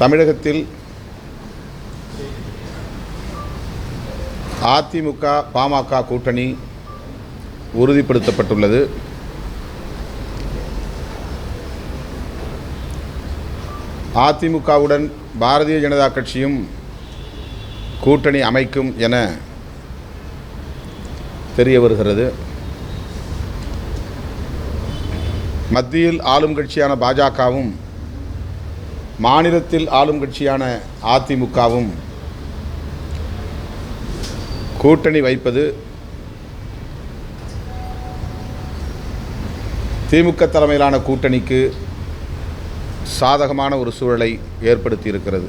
தமிழகத்தில் அதிமுக பாமக கூட்டணி உறுதிப்படுத்தப்பட்டுள்ளது. அதிமுகவுடன் பாரதிய ஜனதா கட்சியும் கூட்டணி அமைக்கும் என தெரிய வருகிறது. மத்தியில் ஆளும் கட்சியான பாஜகவும் மாநிலத்தில் ஆளும் கட்சியான அதிமுகவும் கூட்டணி வைப்பது திமுக தலைமையிலான கூட்டணிக்கு சாதகமான ஒரு சூழலை ஏற்படுத்தி இருக்கிறது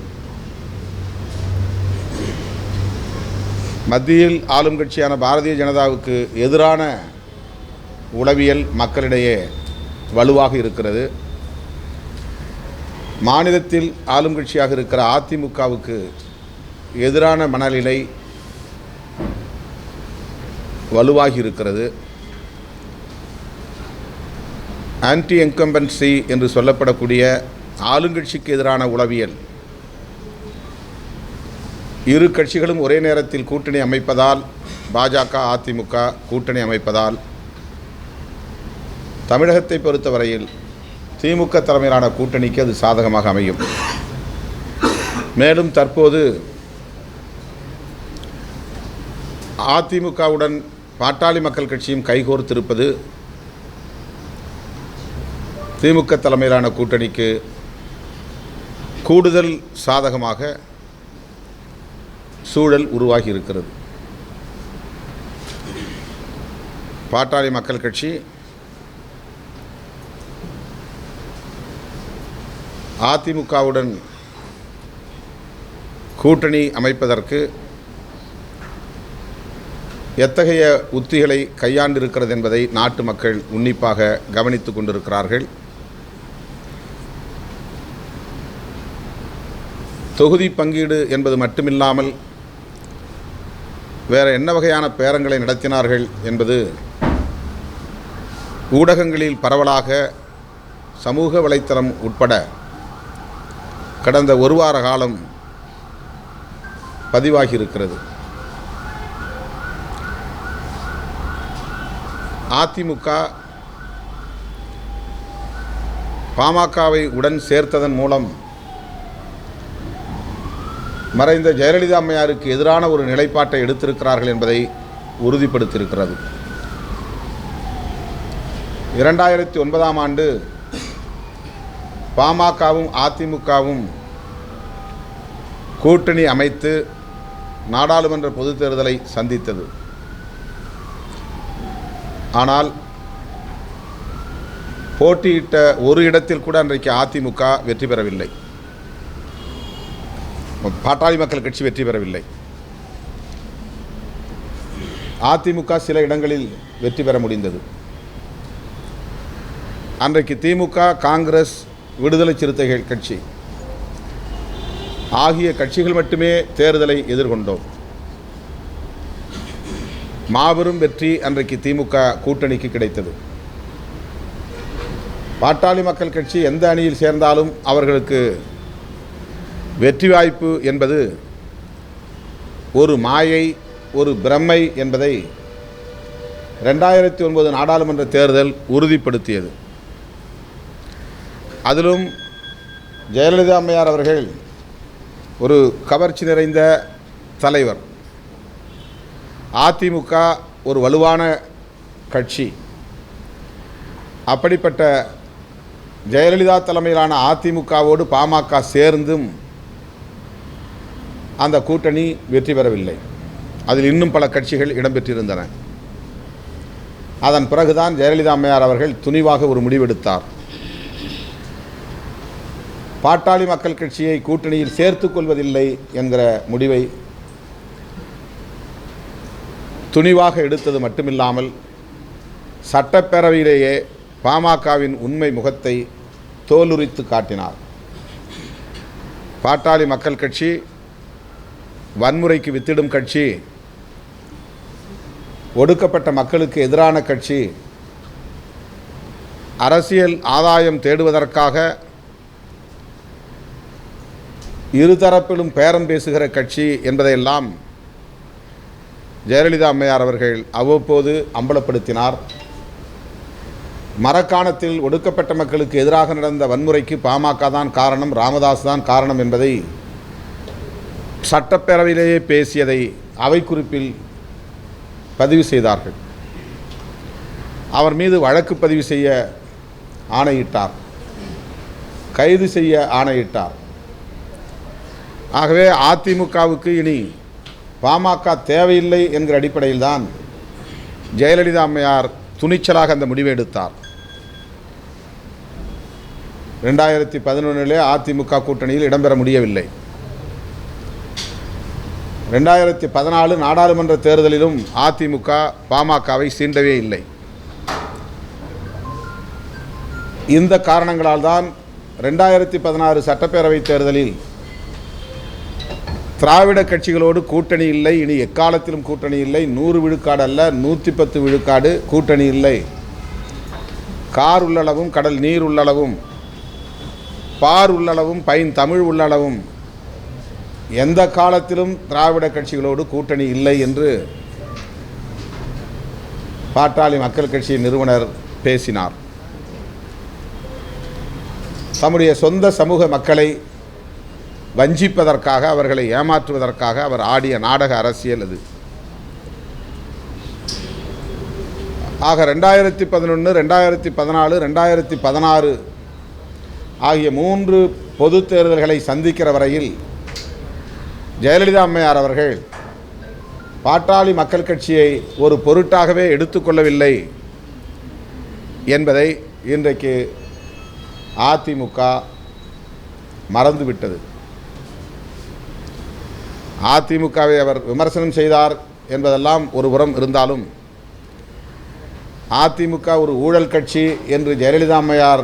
மத்தியில் ஆளும் கட்சியான பாரதிய ஜனதாவுக்கு எதிரான உளவியல் மக்களிடையே வலுவாக இருக்கிறது. மாநிலத்தில் ஆளும் கட்சியாக இருக்கிற அதிமுகவுக்கு எதிரான மனநிலை வலுவாகி இருக்கிறது. ஆன்டி என்கம்பன்சி என்று சொல்லப்படக்கூடிய ஆளுங்கட்சிக்கு எதிரான உளவியல். இரு கட்சிகளும் ஒரே நேரத்தில் கூட்டணி அமைப்பதால் பாஜக அதிமுக கூட்டணி அமைப்பதால் தமிழகத்தை பொறுத்தவரையில் திமுக தலைமையிலான கூட்டணிக்கு அது சாதகமாக அமையும். மேலும் தற்போது அதிமுகவுடன் பாட்டாளி மக்கள் கட்சியும் கைகோர்த்திருப்பது திமுக தலைமையிலான கூட்டணிக்கு கூடுதல் சாதகமாக சூழல் உருவாகி இருக்கிறது. பாட்டாளி மக்கள் கட்சி அதிமுகவுடன் கூட்டணி அமைப்பதற்கு எத்தகைய உத்திகளை கையாண்டிருக்கிறது என்பதை நாட்டு மக்கள் உன்னிப்பாக கவனித்து கொண்டிருக்கிறார்கள். தொகுதி பங்கீடு என்பது மட்டுமில்லாமல் வேறு என்ன வகையான பேரங்களை நடத்தினார்கள் என்பது ஊடகங்களில் பரவலாக சமூக வலைத்தளம் உட்பட கடந்த ஒரு வார காலம் பதிவாகி இருக்கிறது அதிமுக பாமகவை உடன் சேர்த்ததன் மூலம் மறைந்த ஜெயலலிதா அம்மையாருக்கு எதிரான ஒரு நிலைப்பாட்டை எடுத்திருக்கிறார்கள் என்பதை உறுதிப்படுத்தியிருக்கிறது. இரண்டாயிரத்தி ஒன்பதாம் ஆண்டு பாமகவும் அதிமுகவும் கூட்டணி அமைத்து நாடாளுமன்ற பொதுத் தேர்தலை சந்தித்தது. ஆனால் போட்டியிட்ட ஒரு இடத்தில் கூட அன்றைக்கு அதிமுக வெற்றி பெறவில்லை. பாட்டாளி மக்கள் கட்சி வெற்றி பெறவில்லை. அதிமுக சில இடங்களில் வெற்றி பெற முடிந்தது. அன்றைக்கு திமுக காங்கிரஸ் விடுதலை சிறுத்தைகள் கட்சி ஆகிய கட்சிகள் மட்டுமே தேர்தலை எதிர்கொண்டோம். மாபெரும் வெற்றி அன்றைக்கு திமுக கூட்டணிக்கு கிடைத்தது. பாட்டாளி மக்கள் கட்சி எந்த அணியில் சேர்ந்தாலும் அவர்களுக்கு வெற்றி வாய்ப்பு என்பது ஒரு மாயை ஒரு பிரம்மை என்பதை ரெண்டாயிரத்தி ஒன்பது நாடாளுமன்ற தேர்தல் உறுதிப்படுத்தியது. அதிலும் ஜெயலலிதா அம்மையார் அவர்கள் ஒரு கவர்ச்சி நிறைந்த தலைவர். அதிமுக ஒரு வலுவான கட்சி. அப்படிப்பட்ட ஜெயலலிதா தலைமையிலான அதிமுகவோடு பாமக சேர்ந்தும் அந்த கூட்டணி வெற்றி பெறவில்லை. அதில் இன்னும் பல கட்சிகள் இடம்பெற்றிருந்தன. அதன் பிறகுதான் ஜெயலலிதா அம்மையார் அவர்கள் துணிவாக ஒரு முடிவெடுத்தார். பாட்டாளி மக்கள் கட்சியை கூட்டணியில் சேர்த்துக் கொள்வதில்லை என்கிற முடிவை துணிவாக எடுத்தது மட்டுமில்லாமல் சட்டப்பேரவையிலேயே பாமகவின் உண்மை முகத்தை தோலுரித்து காட்டினார். பாட்டாளி மக்கள் கட்சி வன்முறைக்கு வித்திடும் கட்சி ஒடுக்கப்பட்ட மக்களுக்கு எதிரான கட்சி அரசியல் ஆதாயம் தேடுவதற்காக இருதரப்பிலும் பேரம் பேசுகிற கட்சி என்பதையெல்லாம் ஜெயலலிதா அம்மையார் அவர்கள் அவ்வப்போது அம்பலப்படுத்தினார். மரக்காணத்தில் ஒடுக்கப்பட்ட மக்களுக்கு எதிராக நடந்த வன்முறைக்கு பாமக தான் காரணம் ராமதாஸ் தான் காரணம் என்பதை சட்டப்பேரவையிலேயே பேசியதை அவை குறிப்பில் பதிவு செய்தார்கள். அவர் மீது வழக்கு பதிவு செய்ய ஆணையிட்டார். கைது செய்ய ஆணையிட்டார். ஆகவே அதிமுகவுக்கு இனி பாமக தேவையில்லை என்கிற அடிப்படையில்தான் ஜெயலலிதா அம்மையார் துணிச்சலாக அந்த முடிவை எடுத்தார். ரெண்டாயிரத்தி பதினொன்றிலே அதிமுக கூட்டணியில் இடம்பெற முடியவில்லை. ரெண்டாயிரத்தி பதினாலு நாடாளுமன்ற தேர்தலிலும் அதிமுக பாமகவை சீண்டவே இல்லை. இந்த காரணங்களால் தான் ரெண்டாயிரத்தி பதினாறு சட்டப்பேரவை தேர்தலில் திராவிட கட்சிகளோடு கூட்டணி இல்லை இனி எக்காலத்திலும் கூட்டணி இல்லை. நூறு விழுக்காடு அல்ல நூற்றி பத்து விழுக்காடு கூட்டணி இல்லை. கார் உள்ளளவும் கடல் நீர் உள்ளளவும் பார் உள்ளளவும் பைன் தமிழ் உள்ளளவும் எந்த காலத்திலும் திராவிட கட்சிகளோடு கூட்டணி இல்லை என்று பாட்டாளி மக்கள் கட்சியின் நிறுவனர் பேசினார். தம்முடைய சொந்த சமூக மக்களை வஞ்சிப்பதற்காக அவர்களை ஏமாற்றுவதற்காக அவர் ஆடிய நாடக அரசியல் அது. ஆக ரெண்டாயிரத்தி பதினொன்று ரெண்டாயிரத்தி பதினாலு ரெண்டாயிரத்தி பதினாறு ஆகிய மூன்று பொது தேர்தல்களை சந்திக்கிற வரையில் ஜெயலலிதா அம்மையார் அவர்கள் பாட்டாளி மக்கள் கட்சியை ஒரு பொருட்டாகவே எடுத்துக்கொள்ளவில்லை என்பதை இன்றைக்கு அதிமுக மறந்துவிட்டது. அதிமுகவை அவர் விமர்சனம் செய்தார் என்பதெல்லாம் ஒரு புறம் இருந்தாலும் அதிமுக ஒரு ஊழல் கட்சி என்று ஜெயலலிதா அம்மையார்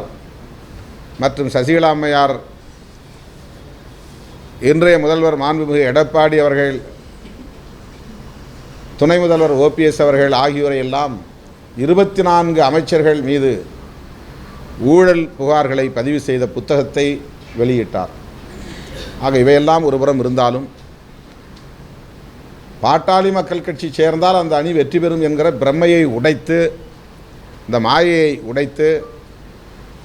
மற்றும் சசிகலா அம்மையார் இன்றைய முதல்வர் மாண்புமிகு எடப்பாடி அவர்கள் துணை முதல்வர் ஓபிஎஸ் அவர்கள் ஆகியோரை எல்லாம் இருபத்தி நான்கு அமைச்சர்கள் மீது ஊழல் புகார்களை பதிவு செய்த புத்தகத்தை வெளியிட்டார். ஆக இவையெல்லாம் ஒருபுறம் இருந்தாலும் பாட்டாளி மக்கள் கட்சி சேர்ந்தால் அந்த அணி வெற்றி பெறும் என்கிற பிரம்மையை உடைத்து இந்த மாயையை உடைத்து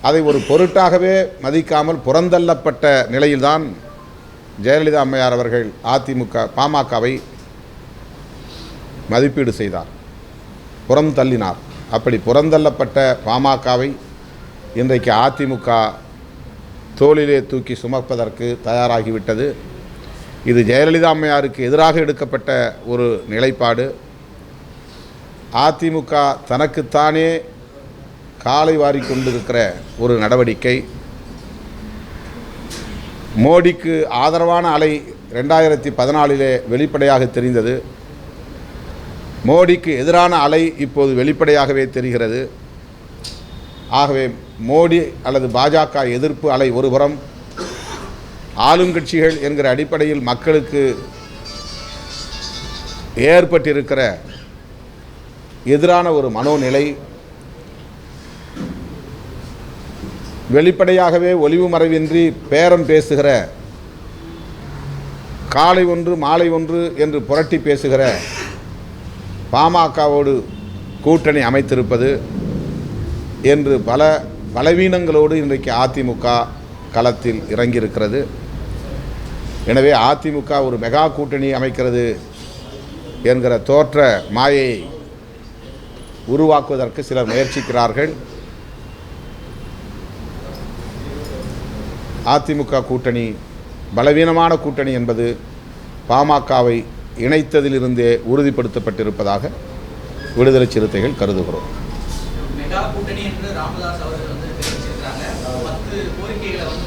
அதை ஒரு பொருட்டாகவே மதிக்காமல் புறந்தள்ளப்பட்ட நிலையில்தான் ஜெயலலிதா அம்மையார் அவர்கள் அதிமுக பாமகவை மதிப்பீடு செய்தார். புறம் தள்ளினார். அப்படி புறந்தள்ளப்பட்ட பாமகவை இன்றைக்கு அதிமுக தோளிலே தூக்கி சுமப்பதற்கு தயாராகிவிட்டது. இது ஜெயலலிதா அம்மையாருக்கு எதிராக எடுக்கப்பட்ட ஒரு நிலைப்பாடு. அதிமுக தனக்குத்தானே காலை வாரி கொண்டிருக்கிற ஒரு நடவடிக்கை. மோடிக்கு ஆதரவான அலை ரெண்டாயிரத்தி பதினாலிலே வெளிப்படையாக தெரிந்தது. மோடிக்கு எதிரான அலை இப்போது வெளிப்படையாகவே தெரிகிறது. ஆகவே மோடி அல்லது பாஜக எதிர்ப்பு அலை ஒருபுறம் ஆளுங்கட்சிகள் என்கிற அடிப்படையில் மக்களுக்கு ஏற்பட்டிருக்கிற எதிரான ஒரு மனோநிலை வெளிப்படையாகவே ஒளிவு மறைவின்றி பேரம் பேசுகிற காலை ஒன்று மாலை ஒன்று என்று புரட்டி பேசுகிற பாமகவோடு கூட்டணி அமைத்திருப்பது என்று பல பலவீனங்களோடு இன்றைக்கு அதிமுக களத்தில் இறங்கியிருக்கிறது. எனவே அதிமுக ஒரு மெகா கூட்டணி அமைக்கிறது என்கிற தோற்ற மாயை உருவாக்குவதற்கு சிலர் முயற்சிக்கிறார்கள். அதிமுக கூட்டணி பலவீனமான கூட்டணி என்பது பாமகவை இணைத்ததிலிருந்தே உறுதிப்படுத்தப்பட்டிருப்பதாக விடுதலை சிறுத்தைகள் கருதுகிறோம். மெகா கூட்டணி என்று ராமதாஸ் அவர்கள் வந்து தெரிவிச்சிருக்காங்க பத்து கோரிக்கைகளை வந்து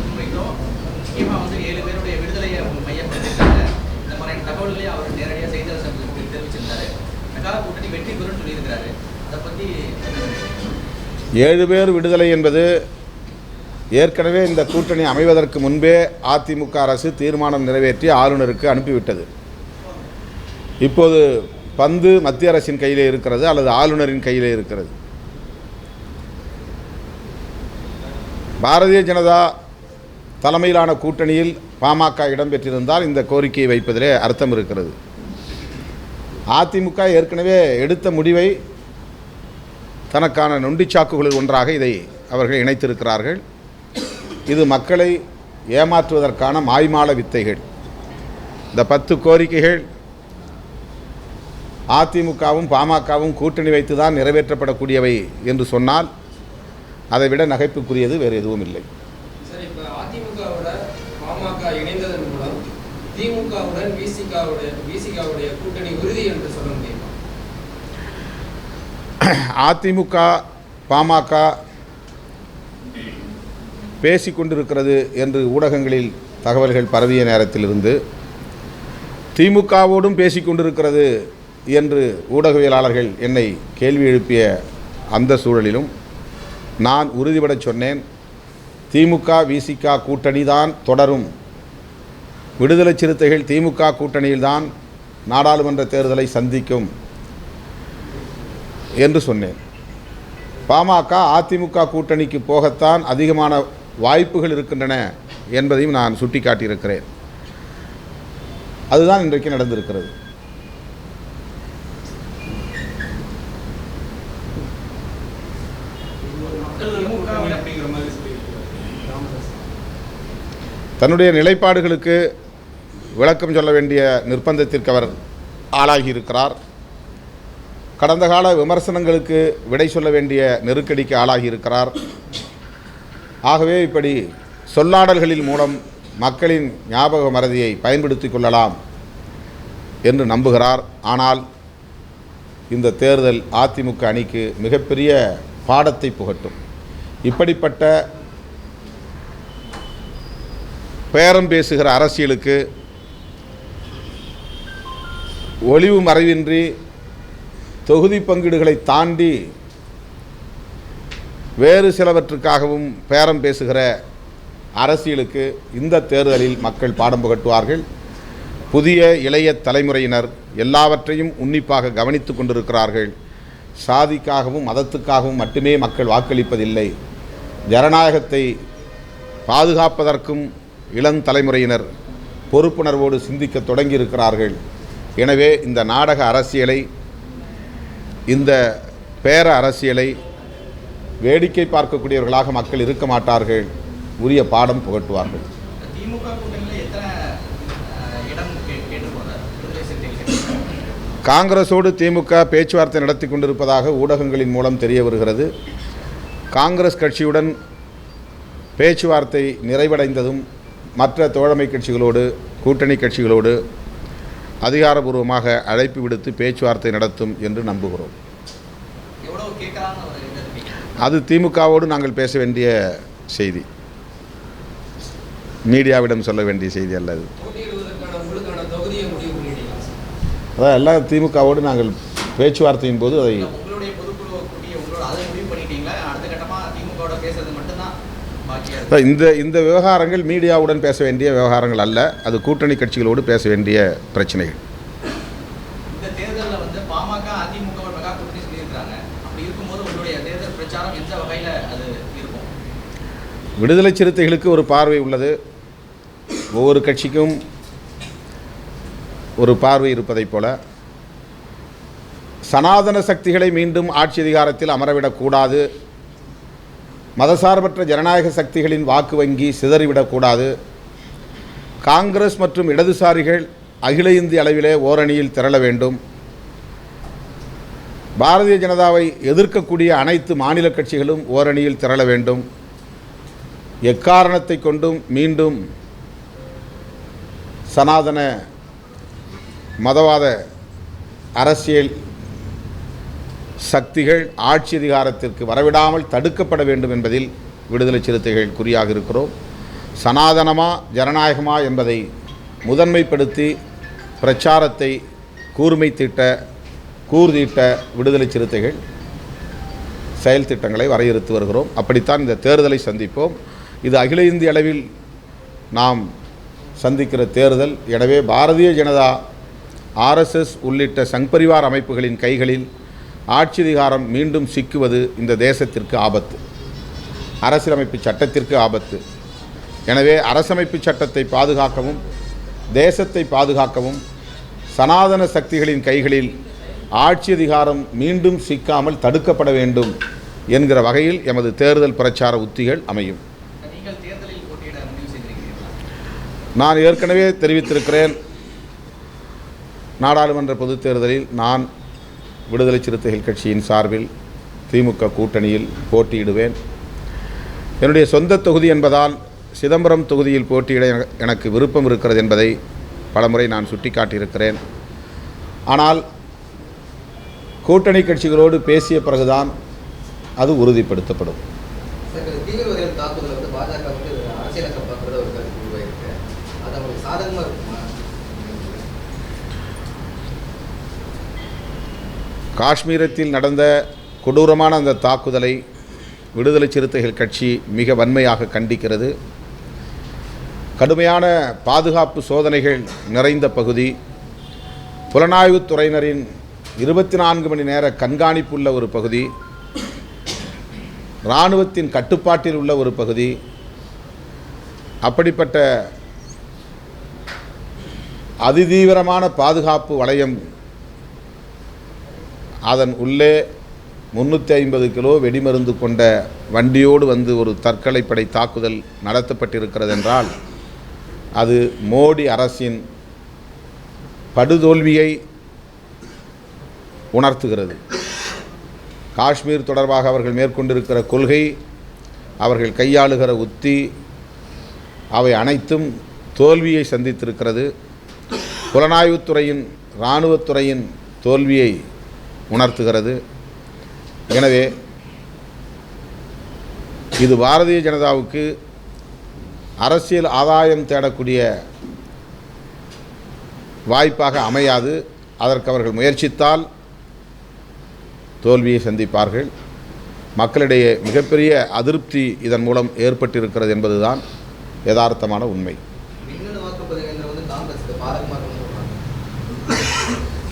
முக்கியமாக வந்து ஏழு பேருடைய விடுதலையை மையப்படுத்திருக்காங்க இந்த மாதிரி தகவல்களே அவர் நேரடியாக செய்தியாளர் சங்கத்துக்கு தெரிவிச்சிருந்தாரு. மெகா கூட்டணி வெற்றி பெறும்னு சொல்லியிருக்கிறாரு. அதை பற்றி ஏழு பேர் விடுதலை என்பது ஏற்கனவே இந்த கூட்டணி அமைவதற்கு முன்பே அதிமுக அரசு தீர்மானம் நிறைவேற்றி ஆளுநருக்கு அனுப்பிவிட்டது. இப்போது பந்து மத்திய அரசின் கையிலே இருக்கிறது அல்லது ஆளுநரின் கையிலே இருக்கிறது. பாரதிய ஜனதா தலைமையிலான கூட்டணியில் பாமக இடம்பெற்றிருந்தால் இந்த கோரிக்கையை வைப்பதிலே அர்த்தம் இருக்கிறது. அதிமுக ஏற்கனவே எடுத்த முடிவை தனக்கான நொண்டிச்சாக்குகளில் ஒன்றாக இதை அவர்கள் இணைத்திருக்கிறார்கள். இது மக்களை ஏமாற்றுவதற்கான மாய்மால வித்தைகள். இந்த பத்து கோரிக்கைகள் அதிமுகவும் பாமகவும் கூட்டணி வைத்து தான் நிறைவேற்றப்படக்கூடியவை என்று சொன்னால் அதை விட நகைப்புக்குரியது வேறு எதுவும் இல்லை சரி இப்போ அதிமுகவோட பாமக இணைந்ததன் மூலம் திமுகவுடன் விசிகாவுடைய விசிகாவுடைய கூட்டணி உறுதி என்று சொல்ல முடியுமா? அதிமுக பாமக பேசிக்கொண்டிருக்கிறது என்று ஊடகங்களில் தகவல்கள் பரவிய நேரத்திலிருந்து திமுகவோடும் பேசிக்கொண்டிருக்கிறது என்று ஊடகவியலாளர்கள் என்னை கேள்வி எழுப்பிய அந்த சூழலிலும் நான் உறுதிபடச் சொன்னேன். திமுக விசிக கூட்டணி தான் தொடரும் விடுதலை சிறுத்தைகள் திமுக கூட்டணியில்தான் நாடாளுமன்ற தேர்தலை சந்திக்கும் என்று சொன்னேன். பாமக அதிமுக கூட்டணிக்கு போகத்தான் அதிகமான வாய்ப்புகள் இருக்கின்றன என்பதையும் நான் சுட்டிக்காட்டியிருக்கிறேன். அதுதான் இன்றைக்கு நடந்திருக்கிறது அப்படிங்கிற மாதிரி சொல்லியிருக்கிறார் ராமதாஸ் தன்னுடைய நிலைப்பாடுகளுக்கு விளக்கம் சொல்ல வேண்டிய நிர்பந்தத்திற்கு அவர் ஆளாகியிருக்கிறார். கடந்த கால விமர்சனங்களுக்கு விடை சொல்ல வேண்டிய நெருக்கடிக்கு ஆளாகியிருக்கிறார். ஆகவே இப்படி சொல்லாடல்களின் மூலம் மக்களின் ஞாபக மறதியை பயன்படுத்தி கொள்ளலாம் என்று நம்புகிறார். ஆனால் இந்த தேர்தல் அதிமுக அணிக்கு மிகப்பெரிய பாடத்தை புகட்டும். இப்படிப்பட்ட பேரம் பேசுகிற அரசியலுக்கு ஒளிவு மறைவின்றி தொகுதி பங்கீடுகளை தாண்டி வேறு சிலவற்றுக்காகவும் பேரம் பேசுகிற அரசியலுக்கு இந்த தேர்தலில் மக்கள் பாடம் புகட்டுவார்கள். புதிய இளைய தலைமுறையினர் எல்லாவற்றையும் உன்னிப்பாக கவனித்து கொண்டிருக்கிறார்கள். சாதிக்காகவும் மதத்துக்காகவும் மட்டுமே மக்கள் வாக்களிப்பதில்லை. ஜனநாயகத்தை பாதுகாப்பதற்கும் இளம் தலைமுறையினர் பொறுப்புணர்வோடு சிந்திக்க தொடங்கியிருக்கிறார்கள். எனவே இந்த நாடக அரசியலை இந்த பேர அரசியலை வேடிக்கை பார்க்கக்கூடியவர்களாக மக்கள் இருக்க மாட்டார்கள். உரிய பாடம் புகட்டுவார்கள். காங்கிரஸோடு திமுக பேச்சுவார்த்தை நடத்தி கொண்டிருப்பதாக ஊடகங்களின் மூலம் தெரிய வருகிறது. காங்கிரஸ் கட்சியுடன் பேச்சுவார்த்தை நிறைவடைந்ததும் மற்ற தோழமை கட்சிகளோடு கூட்டணி கட்சிகளோடு அதிகாரபூர்வமாக அழைப்பு விடுத்து பேச்சுவார்த்தை நடத்தும் என்று நம்புகிறோம். அது திமுகவோடு நாங்கள் பேச வேண்டிய செய்தி. மீடியாவிடம் சொல்ல வேண்டிய செய்தி அல்ல அது. அதான் எல்லாம் திமுகவோடு நாங்கள் பேச்சுவார்த்தையின் போது அதை இந்த இந்த விவகாரங்கள் மீடியாவுடன் பேச வேண்டிய விவகாரங்கள் அல்ல அது கூட்டணி கட்சிகளோடு பேச வேண்டிய பிரச்சனைகள். விடுதலை சிறுத்தைகளுக்கு ஒரு பார்வை உள்ளது. ஒவ்வொரு கட்சிக்கும் ஒரு பார்வை இருப்பதைப் போல. சனாதன சக்திகளை மீண்டும் ஆட்சி அதிகாரத்தில் அமரவிடக்கூடாது. மதசார்பற்ற ஜனநாயக சக்திகளின் வாக்கு வங்கி சிதறிவிடக்கூடாது. காங்கிரஸ் மற்றும் இடதுசாரிகள் அகில இந்திய அளவிலே ஓரணியில் திரள வேண்டும். பாரதிய ஜனதாவை எதிர்க்கக்கூடிய அனைத்து மாநில கட்சிகளும் ஓரணியில் திரள வேண்டும். எக்காரணத்தை கொண்டும் மீண்டும் சனாதன மதவாத அரசியல் சக்திகள் ஆட்சி அதிகாரத்திற்கு வரவிடாமல் தடுக்கப்பட வேண்டும் என்பதில் விடுதலை சிறுத்தைகள் குறியாக இருக்கிறோம். சனாதனமா ஜனநாயகமா என்பதை முதன்மைப்படுத்தி பிரச்சாரத்தை கூர்மை தீட்ட கூர்தீட்ட விடுதலை சிறுத்தைகள் செயல் திட்டங்களை வரையறுத்து வருகிறோம். அப்படித்தான் இந்த தேர்தலை சந்திப்போம். இது அகில இந்திய அளவில் நாம் சந்திக்கிற தேர்தல். எனவே பாரதிய ஜனதா ஆர்எஸ்எஸ் உள்ளிட்ட சங்பரிவார் அமைப்புகளின் கைகளில் ஆட்சி அதிகாரம் மீண்டும் சிக்குவது இந்த தேசத்திற்கு ஆபத்து. அரசியலமைப்பு சட்டத்திற்கு ஆபத்து. எனவே அரசமைப்பு சட்டத்தை பாதுகாக்கவும் தேசத்தை பாதுகாக்கவும் சனாதன சக்திகளின் கைகளில் ஆட்சி அதிகாரம் மீண்டும் சிக்காமல் தடுக்கப்பட வேண்டும் என்கிற வகையில் எமது தேர்தல் பிரச்சார உத்திகள் அமையும். நான் ஏற்கனவே தெரிவித்திருக்கிறேன். நாடாளுமன்ற பொதுத் தேர்தலில் நான் விடுதலை சிறுத்தைகள் கட்சியின் சார்பில் திமுக கூட்டணியில் போட்டியிடுவேன். என்னுடைய சொந்த தொகுதி என்பதால் சிதம்பரம் தொகுதியில் போட்டியிட என- எனக்கு விருப்பம் இருக்கிறது என்பதை பலமுறை நான் சுட்டிக்காட்டியிருக்கிறேன். ஆனால் கூட்டணி கட்சிகளோடு பேசிய பிறகுதான் அது உறுதிப்படுத்தப்படும் சார், இந்த தீவிரவாதிகள் தாக்குதல் வந்து பாஜக வந்து அரசியலாக்க பார்க்கறத ஒரு கருத்து உருவாயிருக்கு அது அவங்களுக்கு சாதகமா இருக்குமா காஷ்மீரத்தில் நடந்த கொடூரமான அந்த தாக்குதலை விடுதலை சிறுத்தைகள் கட்சி மிக வன்மையாக கண்டிக்கிறது. கடுமையான பாதுகாப்பு சோதனைகள் நிறைந்த பகுதி. புலனாய்வுத் துறையினரின் இருபத்தி நான்கு மணி நேர கண்காணிப்புள்ள ஒரு பகுதி. இராணுவத்தின் கட்டுப்பாட்டில் உள்ள ஒரு பகுதி. அப்படிப்பட்ட அதிதீவிரமான பாதுகாப்பு வளையம் அதன் உள்ளே முந்நூற்றி ஐம்பது கிலோ வெடிமருந்து கொண்ட வண்டியோடு வந்து ஒரு தற்கொலைப்படை தாக்குதல் நடத்தப்பட்டிருக்கிறது என்றால் அது மோடி அரசின் படுதோல்வியை உணர்த்துகிறது. காஷ்மீர் தொடர்பாக அவர்கள் மேற்கொண்டிருக்கிற கொள்கை அவர்கள் கையாளுகிற உத்தி அவை அனைத்தும் தோல்வியை சந்தித்திருக்கிறது. புலனாய்வுத்துறையின் இராணுவத்துறையின் தோல்வியை உணர்த்துகிறது. எனவே இது பாரதிய ஜனதாவுக்கு அரசியல் ஆதாயம் தேடக்கூடிய வாய்ப்பாக அமையாது. அதற்கு அவர்கள் முயற்சித்தால் தோல்வியை சந்திப்பார்கள். மக்களிடையே மிகப்பெரிய அதிருப்தி இதன் மூலம் ஏற்பட்டிருக்கிறது என்பதுதான் யதார்த்தமான உண்மை.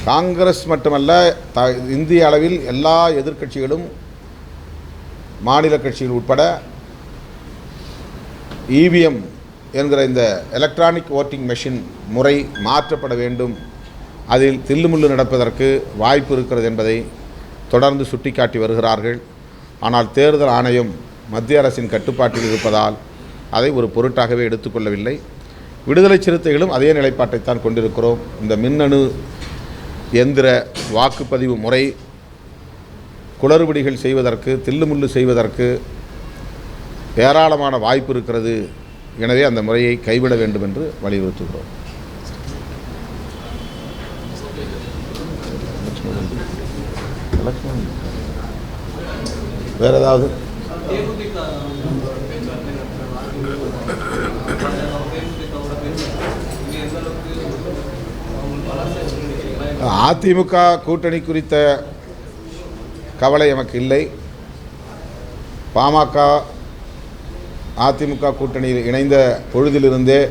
காங்கிரஸ் மட்டுமல்ல த இந்திய அளவில் எல்லா எதிர்க்கட்சிகளும் மாநில கட்சிகள் உட்பட இவிஎம் என்கிற இந்த எலக்ட்ரானிக் ஓட்டிங் மெஷின் முறை மாற்றப்பட வேண்டும். அதில் தில்லுமுள்ளு நடப்பதற்கு வாய்ப்பு இருக்கிறது என்பதை தொடர்ந்து சுட்டிக்காட்டி வருகிறார்கள். ஆனால் தேர்தல் ஆணையம் மத்திய அரசின் கட்டுப்பாட்டில் இருப்பதால் அதை ஒரு பொருட்டாகவே எடுத்துக்கொள்ளவில்லை. விடுதலை சிறுத்தைகளும் அதே நிலைப்பாட்டைத்தான் கொண்டிருக்கிறோம். இந்த மின்னணு எந்திர வாக்குப்பதிவு முறை குளறுபடிகள் செய்வதற்கு தில்லுமுள்ளு செய்வதற்கு ஏராளமான வாய்ப்பு இருக்கிறது எனவே அந்த முறையை கைவிட வேண்டும் என்று வலியுறுத்துகிறோம் வேற ஏதாவது? அதிமுக கூட்டணி குறித்த கவலை எமக்கு இல்லை. பாமக அதிமுக கூட்டணியில் இணைந்த பொழுதிலிருந்தே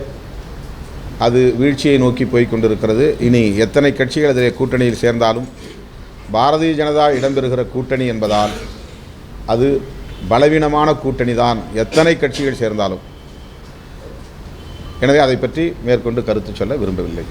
அது வீழ்ச்சியை நோக்கி போய் கொண்டிருக்கிறது. இனி எத்தனை கட்சிகள் அதிலே கூட்டணியில் சேர்ந்தாலும் பாரதிய ஜனதா இடம்பெறுகிற கூட்டணி என்பதால் அது பலவீனமான கூட்டணி தான் எத்தனை கட்சிகள் சேர்ந்தாலும். எனவே அதை பற்றி மேற்கொண்டு கருத்து சொல்ல விரும்பவில்லை.